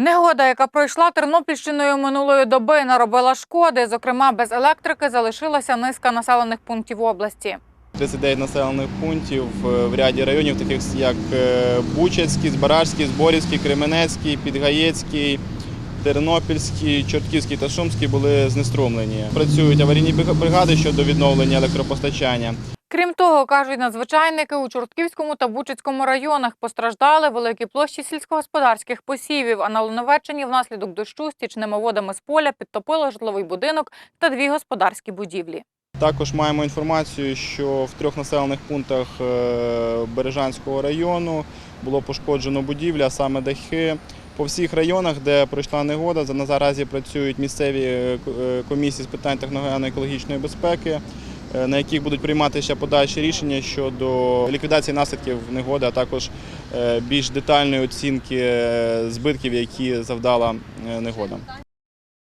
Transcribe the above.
Негода, яка пройшла Тернопільщиною минулої доби, наробила шкоди. Зокрема, без електрики залишилася низка населених пунктів області. 39 населених пунктів е, в ряді районів, таких як е, Бучацький, Збаражський, Зборівський, Кременецький, Підгаєцький, Тернопільський, Чортківський та Шумський були знеструмлені. Працюють аварійні бригади щодо відновлення електропостачання. Крім того, кажуть надзвичайники, у Чортківському та Бучицькому районах постраждали великі площі сільськогосподарських посівів, а на Луновеччині внаслідок дощу стічними водами з поля підтопило житловий будинок та дві господарські будівлі. Також маємо інформацію, що в трьох населених пунктах е, Бережанського району було пошкоджено будівля, а саме дахи. По всіх районах, де пройшла негода, наразі працюють місцеві е, е, комісії з питань техногенно-екологічної безпеки, на яких будуть прийматися подальші рішення щодо ліквідації наслідків негоди, а також е, більш детальної оцінки е, збитків, які завдала е, негода.